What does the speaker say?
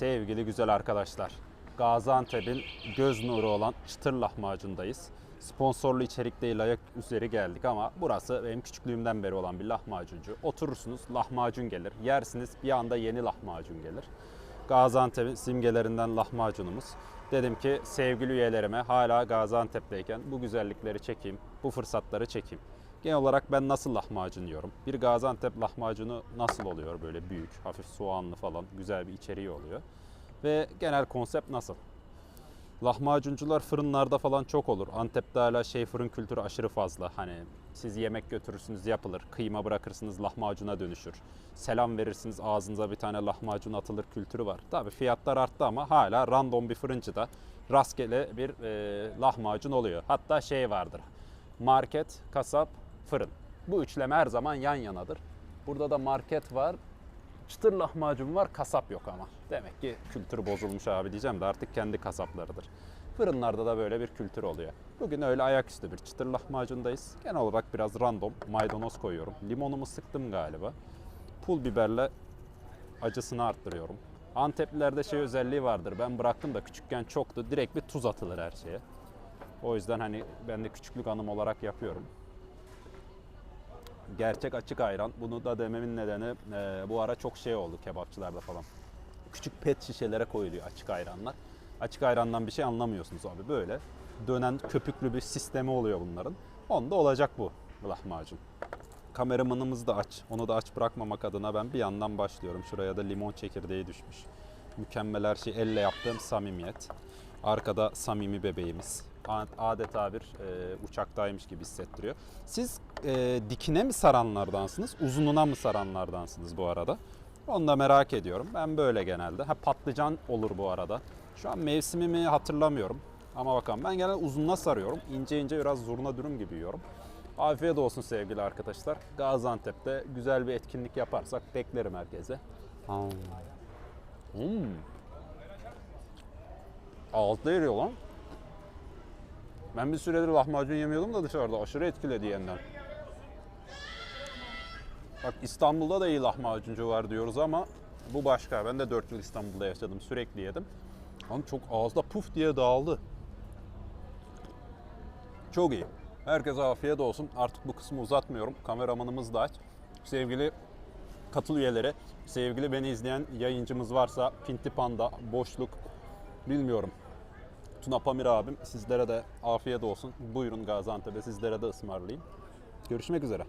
Sevgili güzel arkadaşlar, Gaziantep'in göz nuru olan çıtır lahmacundayız. Sponsorlu içerik değil ayak üzeri geldik ama burası benim küçüklüğümden beri olan bir lahmacuncu. Oturursunuz lahmacun gelir, yersiniz bir anda yeni lahmacun gelir. Gaziantep'in simgelerinden lahmacunumuz. Dedim ki sevgili üyelerime hala Gaziantep'teyken bu güzellikleri çekeyim, bu fırsatları çekeyim. Genel olarak ben nasıl lahmacun yiyorum? Bir Gaziantep lahmacunu nasıl oluyor böyle büyük, hafif soğanlı falan güzel bir içeriği oluyor. Ve genel konsept nasıl? Lahmacuncular fırınlarda falan çok olur. Antep'te hala şey fırın kültürü aşırı fazla. Hani siz yemek götürürsünüz yapılır. Kıyma bırakırsınız lahmacuna dönüşür. Selam verirsiniz ağzınıza bir tane lahmacun atılır kültürü var. Tabii fiyatlar arttı ama hala random bir fırıncıda rastgele bir e, lahmacun oluyor. Hatta şey vardır. Market, kasap, fırın. Bu üçleme her zaman yan yanadır. Burada da market var, Çıtır lahmacun var, kasap yok ama. Demek ki kültür bozulmuş abi diyeceğim de artık kendi kasaplarıdır. Fırınlarda da böyle bir kültür oluyor. Bugün öyle ayaküstü bir çıtır lahmacundayız. Genel olarak biraz random maydanoz koyuyorum. Limonumu sıktım galiba. Pul biberle acısını arttırıyorum. Anteplilerde şey özelliği vardır. Ben bıraktım da küçükken çoktu. Direkt bir tuz atılır her şeye. O yüzden hani ben de küçüklük anım olarak yapıyorum gerçek açık ayran. Bunu da dememin nedeni e, bu ara çok şey oldu kebapçılarda falan. Küçük pet şişelere koyuluyor açık ayranlar. Açık ayrandan bir şey anlamıyorsunuz abi böyle. Dönen köpüklü bir sistemi oluyor bunların. Onda olacak bu lahmacun. Kameramanımız da aç. Onu da aç bırakmamak adına ben bir yandan başlıyorum. Şuraya da limon çekirdeği düşmüş. Mükemmel her şey elle yaptığım samimiyet. Arkada samimi bebeğimiz. Adeta bir e, uçaktaymış gibi hissettiriyor. Siz e, dikine mi saranlardansınız, uzununa mı saranlardansınız bu arada? Onu da merak ediyorum. Ben böyle genelde. Ha patlıcan olur bu arada. Şu an mevsimimi hatırlamıyorum. Ama bakalım ben genelde uzununa sarıyorum. İnce ince biraz zurna dürüm gibi yiyorum. Afiyet olsun sevgili arkadaşlar. Gaziantep'te güzel bir etkinlik yaparsak beklerim herkese. Hmm. Hmm. Ağızda eriyor lan. Ben bir süredir lahmacun yemiyordum da dışarıda aşırı etkiledi yeniden. Bak İstanbul'da da iyi lahmacuncu var diyoruz ama bu başka. Ben de 4 yıl İstanbul'da yaşadım. Sürekli yedim. Lan çok ağızda puf diye dağıldı. Çok iyi. Herkese afiyet olsun. Artık bu kısmı uzatmıyorum. Kameramanımız da aç. Sevgili katıl üyeleri, sevgili beni izleyen yayıncımız varsa Pinti Panda, Boşluk, bilmiyorum. Tuna Pamir abim sizlere de afiyet olsun. Buyurun Gaziantep'e sizlere de ısmarlayayım. Görüşmek üzere.